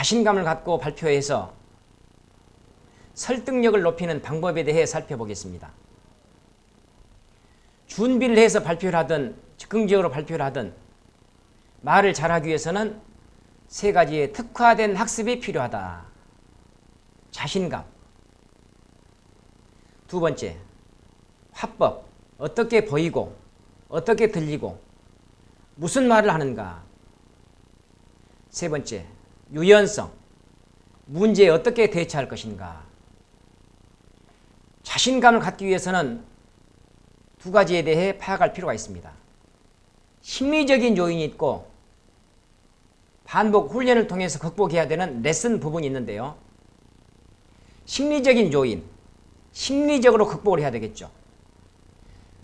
자신감을 갖고 발표해서 설득력을 높이는 방법에 대해 살펴보겠습니다. 준비를 해서 발표를 하든 즉흥적으로 발표를 하든 말을 잘하기 위해서는 세 가지의 특화된 학습이 필요하다. 자신감. 두 번째, 화법. 어떻게 보이고, 어떻게 들리고, 무슨 말을 하는가. 세 번째, 유연성. 문제에 어떻게 대처할 것인가. 자신감을 갖기 위해서는 두 가지에 대해 파악할 필요가 있습니다. 심리적인 요인이 있고 반복 훈련을 통해서 극복해야 되는 레슨 부분이 있는데요. 심리적인 요인, 심리적으로 극복을 해야 되겠죠.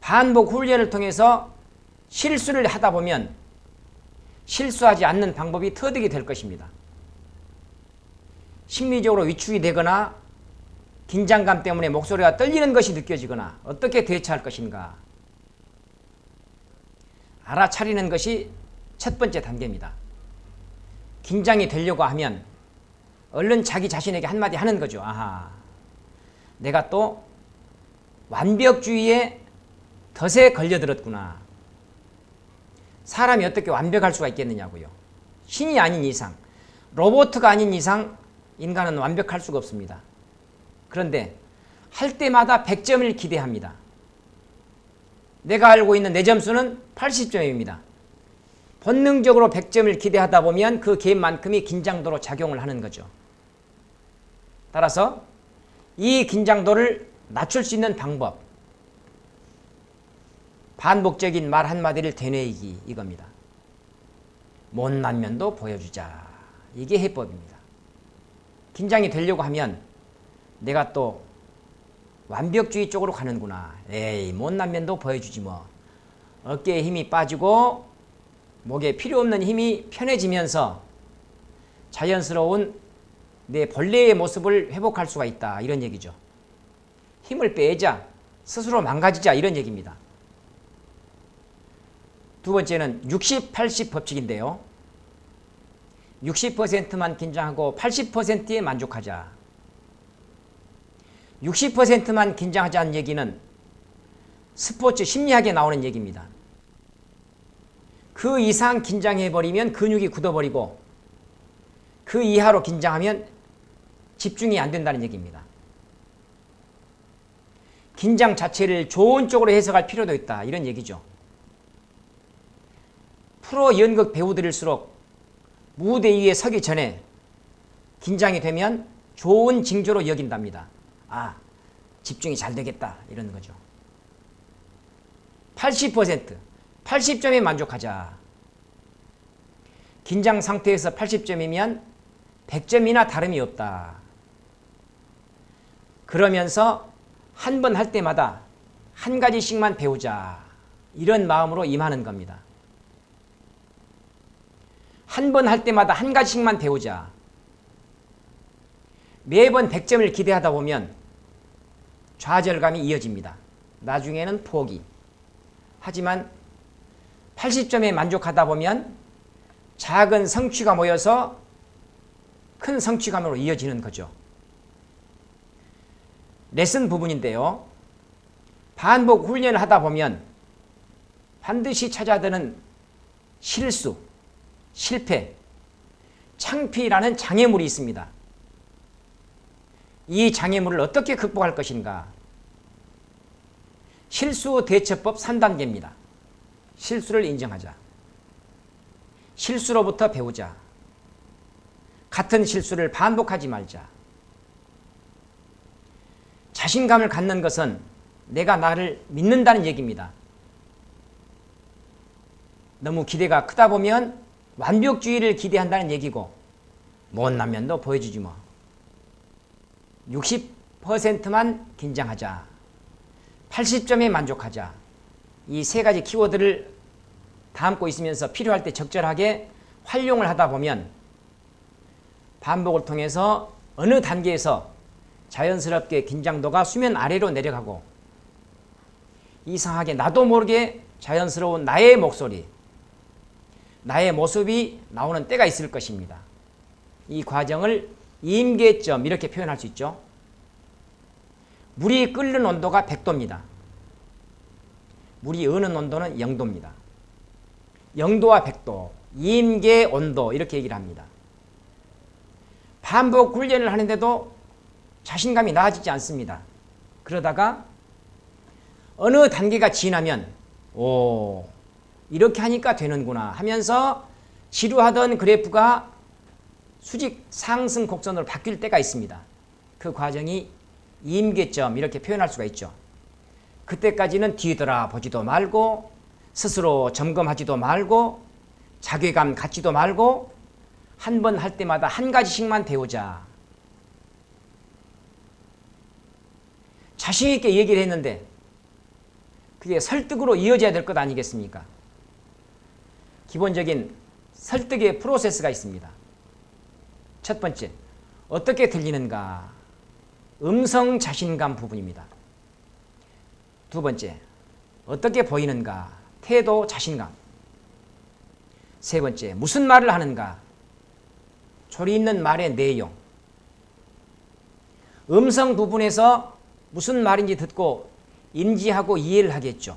반복 훈련을 통해서 실수를 하다 보면 실수하지 않는 방법이 터득이 될 것입니다. 심리적으로 위축이 되거나 긴장감 때문에 목소리가 떨리는 것이 느껴지거나 어떻게 대처할 것인가 알아차리는 것이 첫 번째 단계입니다. 긴장이 되려고 하면 얼른 자기 자신에게 한마디 하는 거죠. 아하. 내가 또 완벽주의에 덫에 걸려들었구나. 사람이 어떻게 완벽할 수가 있겠느냐고요. 신이 아닌 이상, 로보트가 아닌 이상 인간은 완벽할 수가 없습니다. 그런데 할 때마다 100점을 기대합니다. 내가 알고 있는 내 점수는 80점입니다. 본능적으로 100점을 기대하다 보면 그 개만큼이 긴장도로 작용을 하는 거죠. 따라서 이 긴장도를 낮출 수 있는 방법 반복적인 말 한마디를 되뇌이기 이겁니다. 못난 면도 보여주자. 이게 해법입니다. 긴장이 되려고 하면 내가 또 완벽주의 쪽으로 가는구나. 에이, 못난 면도 보여주지 뭐. 어깨에 힘이 빠지고 목에 필요 없는 힘이 편해지면서 자연스러운 내 본래의 모습을 회복할 수가 있다. 이런 얘기죠. 힘을 빼자. 스스로 망가지자. 이런 얘기입니다. 두 번째는 60, 80 법칙인데요. 60%만 긴장하고 80%에 만족하자. 60%만 긴장하자는 얘기는 스포츠 심리학에 나오는 얘기입니다. 그 이상 긴장해버리면 근육이 굳어버리고 그 이하로 긴장하면 집중이 안 된다는 얘기입니다. 긴장 자체를 좋은 쪽으로 해석할 필요도 있다. 이런 얘기죠. 프로 연극 배우들일수록 무대 위에 서기 전에 긴장이 되면 좋은 징조로 여긴답니다. 아, 집중이 잘 되겠다. 이런 거죠. 80%, 80점에 만족하자. 긴장 상태에서 80점이면 100점이나 다름이 없다. 그러면서 한 번 할 때마다 한 가지씩만 배우자. 이런 마음으로 임하는 겁니다. 한 번 할 때마다 한 가지씩만 배우자. 매번 100점을 기대하다 보면 좌절감이 이어집니다. 나중에는 포기. 하지만 80점에 만족하다 보면 작은 성취가 모여서 큰 성취감으로 이어지는 거죠. 레슨 부분인데요. 반복 훈련을 하다 보면 반드시 찾아드는 실수, 실패, 창피라는 장애물이 있습니다. 이 장애물을 어떻게 극복할 것인가? 실수 대처법 3단계입니다. 실수를 인정하자. 실수로부터 배우자. 같은 실수를 반복하지 말자. 자신감을 갖는 것은 내가 나를 믿는다는 얘기입니다. 너무 기대가 크다 보면 완벽주의를 기대한다는 얘기고 못난 면도 보여주지 뭐. 60%만 긴장하자. 80점에 만족하자. 이 세 가지 키워드를 담고 있으면서 필요할 때 적절하게 활용을 하다 보면 반복을 통해서 어느 단계에서 자연스럽게 긴장도가 수면 아래로 내려가고 이상하게 나도 모르게 자연스러운 나의 목소리, 나의 모습이 나오는 때가 있을 것입니다. 이 과정을 임계점 이렇게 표현할 수 있죠. 물이 끓는 온도가 100도입니다. 물이 어는 온도는 0도입니다. 0도와 100도, 임계 온도 이렇게 얘기를 합니다. 반복 훈련을 하는데도 자신감이 나아지지 않습니다. 그러다가 어느 단계가 지나면 오 이렇게 하니까 되는구나 하면서 지루하던 그래프가 수직 상승 곡선으로 바뀔 때가 있습니다. 그 과정이 임계점 이렇게 표현할 수가 있죠. 그때까지는 뒤돌아 보지도 말고 스스로 점검하지도 말고 자괴감 갖지도 말고 한 번 할 때마다 한 가지씩만 배우자. 자신 있게 얘기를 했는데 그게 설득으로 이어져야 될 것 아니겠습니까? 기본적인 설득의 프로세스가 있습니다. 첫 번째, 어떻게 들리는가? 음성 자신감 부분입니다. 두 번째, 어떻게 보이는가? 태도 자신감. 세 번째, 무슨 말을 하는가? 조리 있는 말의 내용. 음성 부분에서 무슨 말인지 듣고 인지하고 이해를 하겠죠.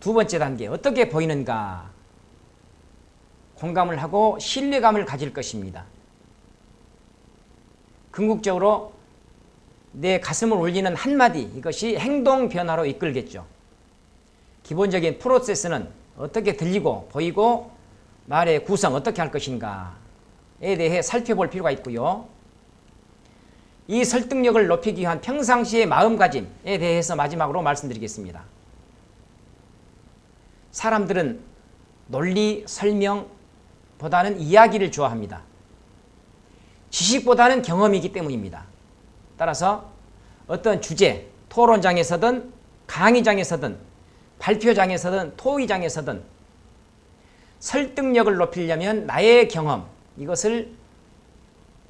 두 번째 단계, 어떻게 보이는가? 공감을 하고 신뢰감을 가질 것입니다. 궁극적으로 내 가슴을 울리는 한마디, 이것이 행동 변화로 이끌겠죠. 기본적인 프로세스는 어떻게 들리고 보이고 말의 구성 어떻게 할 것인가에 대해 살펴볼 필요가 있고요. 이 설득력을 높이기 위한 평상시의 마음가짐에 대해서 마지막으로 말씀드리겠습니다. 사람들은 논리 설명 보다는 이야기를 좋아합니다. 지식보다는 경험이기 때문입니다. 따라서 어떤 주제, 토론장에서든 강의장에서든 발표장에서든 토의장에서든 설득력을 높이려면 나의 경험 이것을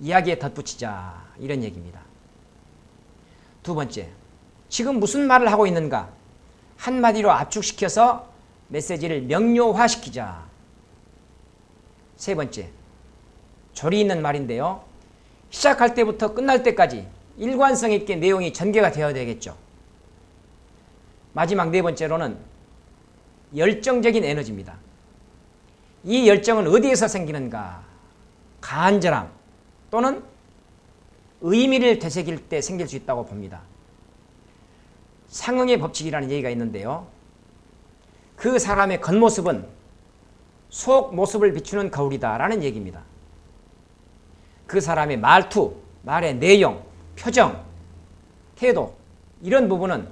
이야기에 덧붙이자 이런 얘기입니다. 두 번째, 지금 무슨 말을 하고 있는가 한마디로 압축시켜서 메시지를 명료화시키자. 세 번째, 조리 있는 말인데요. 시작할 때부터 끝날 때까지 일관성 있게 내용이 전개가 되어야 되겠죠. 마지막 네 번째로는 열정적인 에너지입니다. 이 열정은 어디에서 생기는가? 간절함 또는 의미를 되새길 때 생길 수 있다고 봅니다. 상응의 법칙이라는 얘기가 있는데요. 그 사람의 겉모습은 속 모습을 비추는 거울이다라는 얘기입니다. 그 사람의 말투, 말의 내용, 표정, 태도 이런 부분은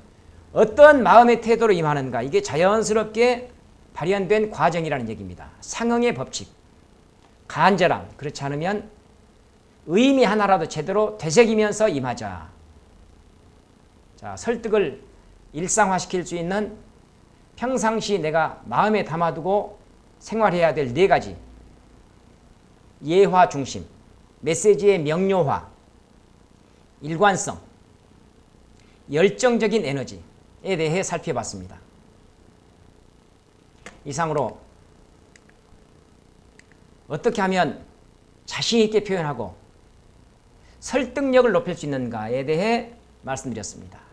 어떤 마음의 태도로 임하는가 이게 자연스럽게 발현된 과정이라는 얘기입니다. 상응의 법칙, 간절함 그렇지 않으면 의미 하나라도 제대로 되새기면서 임하자. 자 설득을 일상화시킬 수 있는 평상시 내가 마음에 담아두고 생활해야 될 네 가지 예화 중심, 메시지의 명료화, 일관성, 열정적인 에너지에 대해 살펴봤습니다. 이상으로 어떻게 하면 자신 있게 표현하고 설득력을 높일 수 있는가에 대해 말씀드렸습니다.